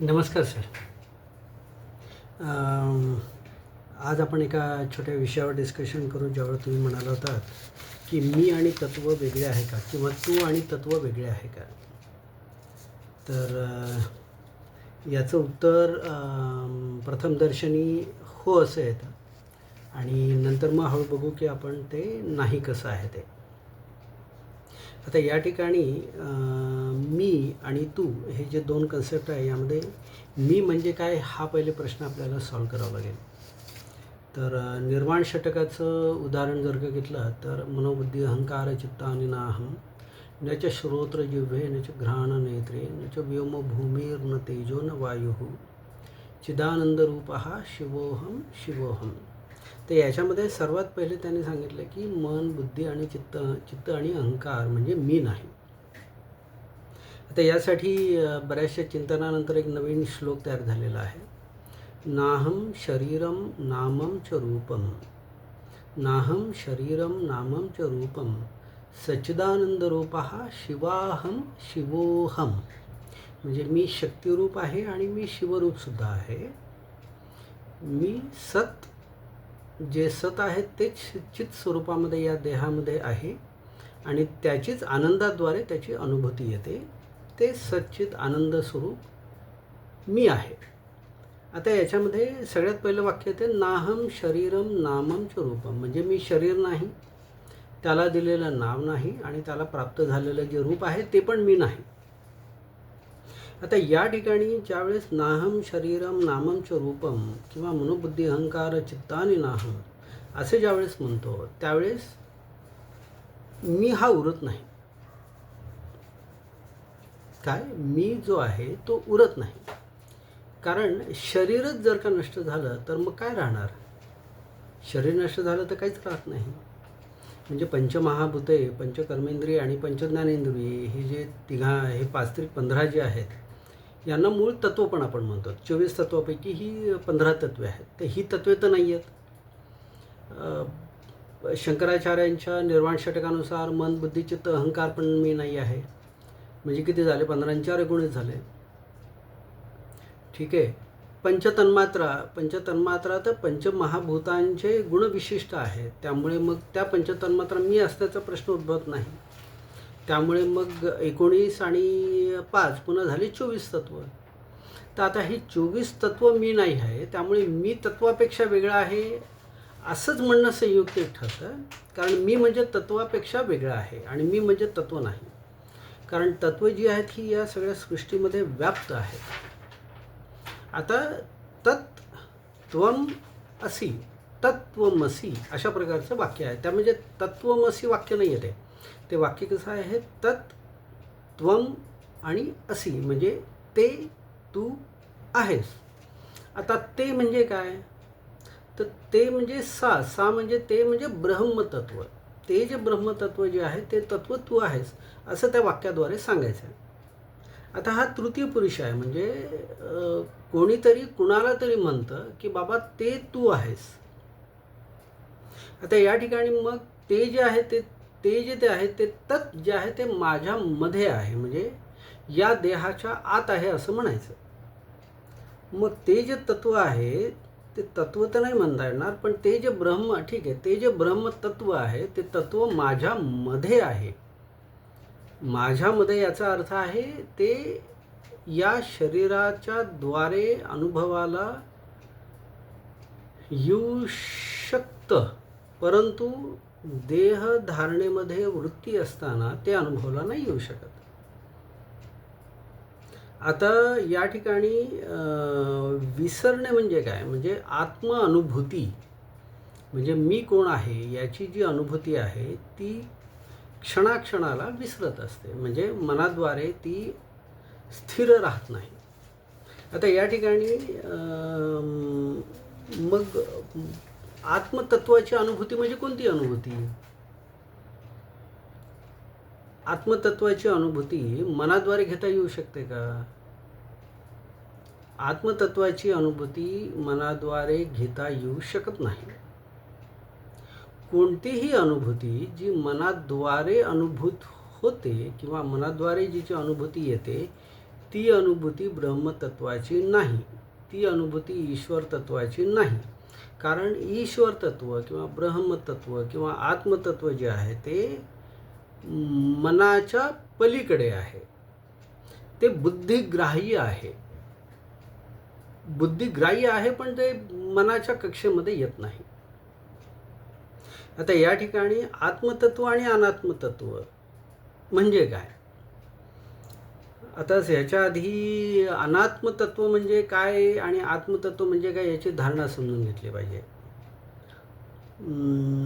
नमस्कार सर. आज आपण एका छोट्या विषयावर डिस्कशन करू ज्यावर तुम्ही म्हणाला होता की मी आणि तत्व वेगळे आहे का? किंवा तू आणि तत्व वेगळे आहे का? तर याचं उत्तर प्रथमदर्शनी हो असं येतं. आणि नंतर मग हळू बघू की आपण ते नाही कसं आहे ते. आता या ठिकाणी मी आणि तू हे जे दोन कन्सेप्ट आहे यामध्ये मी म्हणजे काय हा पहिले प्रश्न आपल्याला सॉल्व करावा लागेल. तर निर्माण षटकाचं उदाहरण जर का घेतलं तर मनोबुद्धी अहंकार चित्त आणि नाहम न च श्रोत्र जिव्हे न च घ्राण नेत्रे न च व्योम भूमीर न तेजो न वायु चिदानंदरूप शिवोहम शिवोहम तर याच्यामध्ये सर्वात पहिले त्यांनी सांगितलं की मन बुद्धी आणि चित्त चित्त आणि अहंकार म्हणजे मी नाही. आता यासाठी बऱ्याचशा चिंतनानंतर एक नवीन श्लोक तयार झालेला आहे. नाहम शरीरम नामम च रूपम नाहम शरीरम नामम च रूपम सच्चिदानंदरूप शिवाहम शिवोहम म्हणजे मी शक्तिरूप आहे आणि मी शिवरूपसुद्धा आहे. मी सत जे सत आहे तेच चित स्वरूपामध्ये या देहामध्ये आहे आणि त्याचीच आनंदाद्वारे त्याची अनुभूती येते. ते सच्चित आनंद स्वरूप मी आहे. आता याच्यामध्ये सगळ्यात पहिलं वाक्य येते नाहम शरीरम नामम च रूपम म्हणजे मी शरीर नाही त्याला दिलेलं नाव नाही आणि त्याला प्राप्त झालेलं जे रूप आहे ते पण मी नाही. आता या ठिकाणी ज्यावेळेस नाहम शरीरम नामम च रूपम किंवा मनोबुद्धी अहंकार चित्ताने नाहम असे ज्यावेळेस म्हणतो त्यावेळेस मी हा उरत नाही. काय? मी जो आहे तो उरत नाही. कारण शरीरच जर का नष्ट झालं तर मग काय राहणार? शरीर नष्ट झालं तर काहीच राहत नाही. म्हणजे पंचमहाभूते पंचकर्मेंद्रिय आणि पंचज्ञानेंद्रिय हे जे तिघा हे पाच त्रिक पंधरा जे आहेत यांना मूळ तत्व पण आपण म्हणतो. चोवीस तत्वापैकी ही पंधरा तत्वे आहेत. तर ही तत्वे तर नाही आहेत शंकराचार्यांच्या निर्वाण षटकानुसार मन बुद्धीचे तर अहंकार पण मी नाही आहे. म्हणजे किती झाले? पंधरा चार एकोणीस झाले. ठीक आहे. पंचतन्मात्रा पंचतन्मात्रा तर पंचमहाभूतांचे गुणविशिष्ट आहेत त्यामुळे मग त्या पंचतन्मात्रा मी असल्याचा प्रश्न उद्भवत नाही. त्यामुळे मग एकोणीस आणि पाच पुन्हा झाले चोवीस तत्व. तर आता हे चोवीस तत्व मी नाही आहे त्यामुळे मी तत्वापेक्षा वेगळा आहे असंच म्हणणं संयुक्त ठरतं. कारण मी म्हणजे तत्वापेक्षा वेगळं आहे आणि मी म्हणजे तत्व नाही. कारण तत्व जी आहेत ही या सगळ्या सृष्टीमध्ये व्याप्त आहेत. आता तत् त्वम असी तत्वमसी अशा प्रकारचं वाक्य आहे. त्या म्हणजे तत्वमसी वाक्य नाही आहे ते वाक्य कसं आहे? तत् त्वम आणि असी. म्हणजे ते तू आहेस. आता ते म्हणजे काय? तर ते म्हणजे सा. सा म्हणजे ते म्हणजे ब्रह्मतत्व. ते जे ब्रह्मतत्व जे आहे ते तत्व तू आहेस असं त्या वाक्याद्वारे सांगायचं आहे आता हा तृतीय पुरुष आहे. म्हणजे कोणीतरी कुणाला तरी म्हणतं की बाबा ते तू आहेस. आता या ठिकाणी मग ते जे आहे ते ते जे ते आहे ते तत् जे आहे ते माझ्यामध्ये आहे. म्हणजे या देहाच्या आत आहे असं म्हणायचं. मग ते जे तत्व आहे ते तत्व तर नाही म्हणता येणार पण ते जे ब्रह्म ठीक आहे ते जे ब्रह्मतत्व आहे ते तत्व माझ्यामध्ये आहे. माझ्यामध्ये याचा अर्थ आहे ते या शरीराच्या द्वारे अनुभवाला येऊ शकतं परंतु देह धारणेमध्ये वृत्ती असताना ते अनुभवला नाही येऊ शकत. आता या ठिकाणी विसरणे म्हणजे काय? म्हणजे आत्म अनुभूती म्हणजे मी कोण आहे याची जी अनुभूती आहे ती क्षणाक्षणाला विसरत असते. म्हणजे मनाद्वारे ती स्थिर राहत नाही. आता या ठिकाणी मग आत्मतत्वाची अनुभूती म्हणजे कोणती अनुभूती? आत्मतत्वाची अनुभूती मनाद्वारे घेता येऊ शकते का? आत्मतत्वाची अनुभूती मनाद्वारे घेता येऊ शकत नाही. कोणतीही अनुभूती जी मनाद्वारे अनुभूत होते किंवा मनाद्वारे जिची अनुभूती येते ती अनुभूती ब्रह्मतत्वाची नाही. ती अनुभूती ईश्वर तत्वाची नाही. कारण ईश्वर तत्व किंवा ब्रह्मतत्व किंवा आत्मतत्व जे आहे ते मनाच्या पलीकडे आहे. ते बुद्धिग्राह्य आहे. बुद्धिग्राह्य आहे पण ते मनाच्या कक्षेमध्ये येत नाही. आता या ठिकाणी आत्मतत्व आणि अनात्मतत्व म्हणजे काय? आता ह्याच्या आधी अनात्मतत्व म्हणजे काय आणि आत्मतत्व म्हणजे काय याची धारणा समजून घेतली पाहिजे.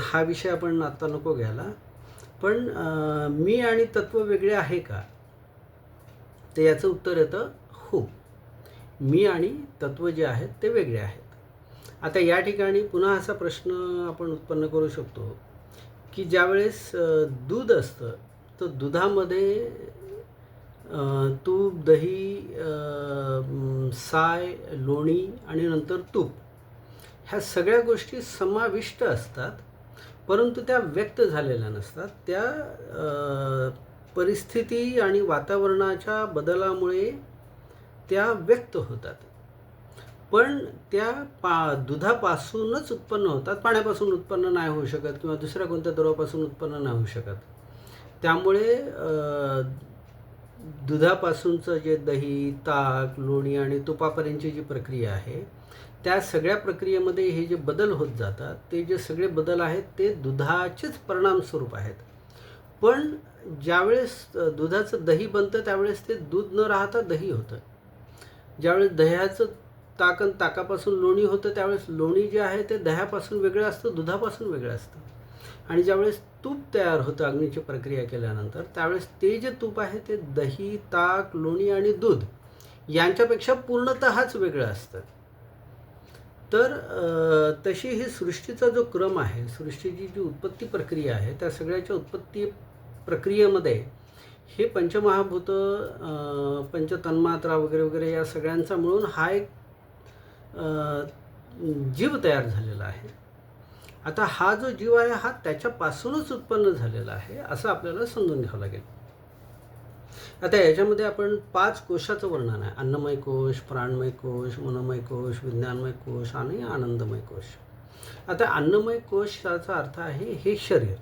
हा विषय आपण आत्ता नको घ्यायला. पण मी आणि तत्व वेगळे आहे का? तर याचं उत्तर येतं हो. मी आणि तत्व जे आहेत ते वेगळे आहेत. आता या ठिकाणी पुन्हा असा प्रश्न आपण उत्पन्न करू शकतो की ज्यावेळेस दूध असतं तर दुधामध्ये तूप दही साय लोणी आणि नंतर तूप. ह्या सगळ्या गोष्टी समाविष्ट असतात परंतु त्या व्यक्त झालेल्या नसतात. त्या परिस्थिती आणि वातावरणाच्या बदलामुळे त्या व्यक्त होतात. पण त्या पा दुधापासूनच उत्पन्न होतात. पाण्यापासून उत्पन्न नाही होऊ शकत किंवा दुसऱ्या कोणत्या द्रवापासून उत्पन्न नाही होऊ शकत. त्यामुळे दुधापासूनचं जे दही ताक लोणी आणि तुपापर्यंतची जी प्रक्रिया आहे त्या सगळ्या प्रक्रियेमध्ये हे जे बदल होत जातात ते जे सगळे बदल आहेत ते दुधाचेच परिणामस्वरूप आहेत. पण ज्यावेळेस दुधाचं दही बनतं त्यावेळेस ते दूध न राहता दही होतं. ज्यावेळेस दह्याचं ताक आणि ताकापासून लोणी होतं त्यावेळेस लोणी जे आहे ते दह्यापासून वेगळं असतं दुधापासून वेगळं असतं. आणि ज्यावेळेस तूप तयार होतं अग्नीची प्रक्रिया केल्यानंतर त्यावेळेस ते जे तूप आहे ते दही ताक लोणी आणि दूध यांच्यापेक्षा पूर्णतःच वेगळं असतं. तर तशी ही सृष्टीचा जो क्रम आहे सृष्टीची जी उत्पत्ती प्रक्रिया आहे त्या सगळ्याच्या उत्पत्ती प्रक्रियेमध्ये हे पंचमहाभूत पंचतन्मात्रा वगैरे वगैरे या सगळ्यांचा मिळून हा एक जीव तयार झालेला आहे. आता हा जो जीव आहे हा त्याच्यापासूनच उत्पन्न झालेला आहे असं आपल्याला समजून घ्यावं लागेल. आता याच्यामध्ये आपण पाच कोशाचं वर्णन आहे. अन्नमय कोश प्राणमय कोश मनोमय कोश विज्ञानमय कोश आणि आनंदमय कोश. आता अन्नमय कोशाचा अर्थ आहे हे शरीर.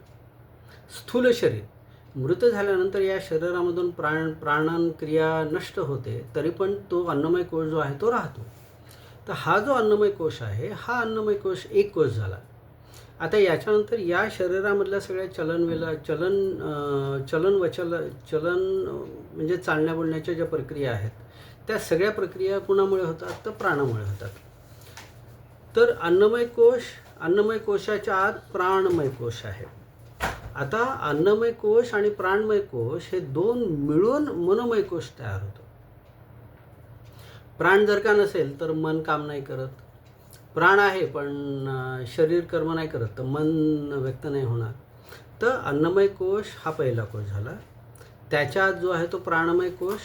स्थूल शरीर. मृत झाल्यानंतर या शरीरामधून प्राण प्राणन क्रिया नष्ट होते तरी पण तो अन्नमय कोश जो आहे तो राहतो. तर हा जो अन्नमय कोश आहे हा अन्नमय कोश एक कोश झाला. आता याच्यानंतर या शरीरामधल्या सगळ्या चलनवेला चलन चलन वचल चलन म्हणजे चालण्या बोलण्याच्या ज्या प्रक्रिया आहेत त्या सगळ्या प्रक्रिया कुणामुळे होतात? तर प्राणामुळे होतात. तर अन्नमय कोश अन्नमय कोशाच्या आत प्राणमय कोश आहे. आता अन्नमय कोश आणि प्राणमय कोश हे दोन मिळून मनोमय कोश तयार होतो. प्राण जर का नसेल तर मन काम नाही करत. प्राण आहे पण शरीर कर्म नाही करत तर मन व्यक्त नाही होणार. तर अन्नमय कोश हा पहिला कोश झाला. त्याच्यात जो आहे तो प्राणमय कोश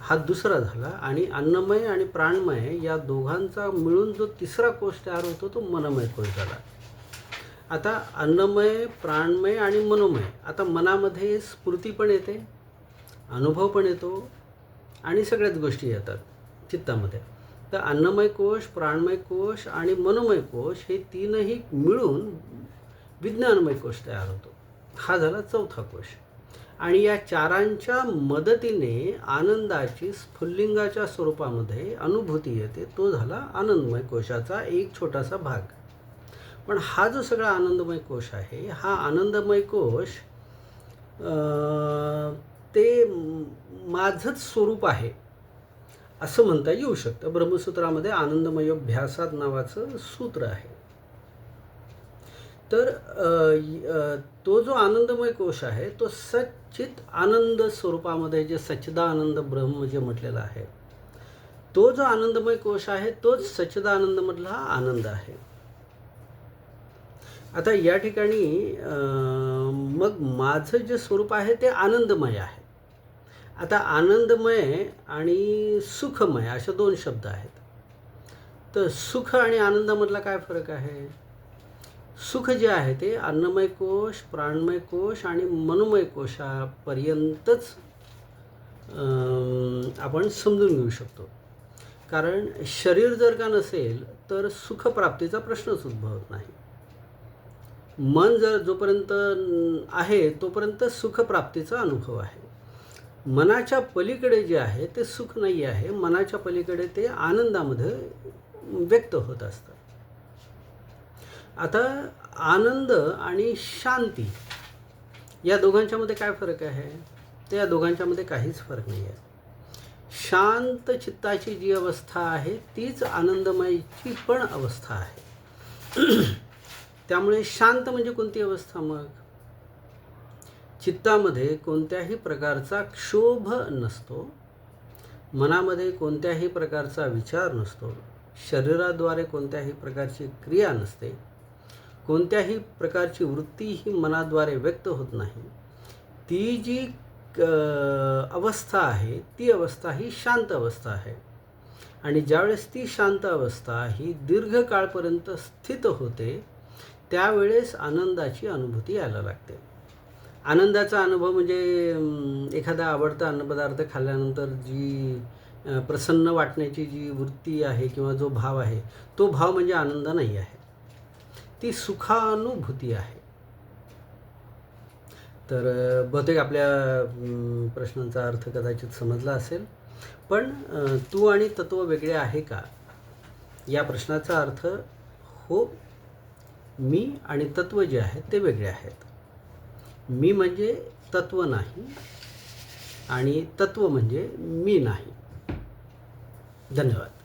हा दुसरा झाला. आणि अन्नमय आणि प्राणमय या दोघांचा मिळून जो तिसरा कोश तयार होतो तो मनमय कोश झाला. आता अन्नमय प्राणमय आणि मनोमय आता मनामध्ये स्फूर्ती पण येते अनुभव पण येतो आणि सगळ्याच गोष्टी येतात चित्तामध्ये. तर अन्नमय कोश प्राणमय कोश आणि मनोमय कोश हे तीनही मिळून विज्ञानमय कोश तयार होतो. हा झाला चौथा कोश. आणि या चारांच्या मदतीने आनंदाची स्फुल्लिंगाच्या स्वरूपामध्ये अनुभूती येते. तो झाला आनंदमय कोशाचा एक छोटासा भाग. पण हा जो सगळा आनंदमय कोश आहे हा आनंदमय कोश ते माझंच स्वरूप आहे. असं म्हणता येऊ शकतं. ब्रह्मसूत्रामध्ये आनंदमयोभ्यासात नावाचं सूत्र आहे. तर तो जो आनंदमय कोश आहे तो सच्चित आनंद स्वरूपामध्ये जे सच्चिदानंद ब्रह्म जे म्हटलेलं आहे तो जो आनंदमय कोश आहे तोच सच्चिदानंदमधला आनंद आहे. आता या ठिकाणी मग माझं जे स्वरूप आहे ते आनंदमय आहे. आता आनंदमय आणि सुखमय अशा दोन शब्द आहेत. तर सुख आणि आनंदामधला काय फरक आहे? सुख जे आहे ते अन्नमय कोश प्राणमय कोश आणि मनोमय कोशापर्यंतच आपण समजून घेऊ शकतो. कारण शरीर जर का नसेल तर सुखप्राप्तीचा प्रश्नच उद्भवत नाही. मन जर जोपर्यंत आहे तोपर्यंत सुखप्राप्तीचा अनुभव आहे. मनाच्या पलीकडे जे आहे ते सुख नाही आहे मनाच्या पलीकडे ते आनंदामध्ये व्यक्त होत असतं. आता आनंद आणि शांती या दोघांच्यामध्ये काय फरक आहे? तर या दोघांच्यामध्ये काहीच फरक नाही आहे. शांत चित्ताची जी अवस्था आहे तीच आनंदमयची पण अवस्था आहे. त्यामुळे शांत म्हणजे कोणती अवस्था मग? चित्तामध्ये कोणत्याही प्रकारचा क्षोभ नसतो. मनामध्ये कोणत्याही प्रकारचा विचार नसतो. शरीराद्वारे कोणत्याही प्रकारची क्रिया नसते. कोणत्याही प्रकारची वृत्ती ही मनाद्वारे व्यक्त होत नाही. ती जी अवस्था आहे ती अवस्था ही शांत अवस्था आहे. आणि ज्यावेळेस ती शांत अवस्था ही दीर्घकाळपर्यंत स्थित होते त्यावेळेस आनंदाची अनुभूती यायला लागते. आनंदाचा अनुभव म्हणजे एखादा आवडता अन्नपदार्थ खाल्ल्यानंतर जी प्रसन्न वाटण्याची जी वृत्ती आहे किंवा जो भाव आहे तो भाव म्हणजे आनंद नाही आहे. ती सुखानुभूती आहे. तर बहुतेक आपल्या प्रश्नांचा अर्थ कदाचित समजला असेल. पण तू आणि तत्व वेगळे आहे का? या प्रश्नाचा अर्थ हो मी आणि तत्व जे आहेत ते वेगळे आहेत. मी म्हणजे तत्व नाही आणि तत्व म्हणजे मी नाही. धन्यवाद.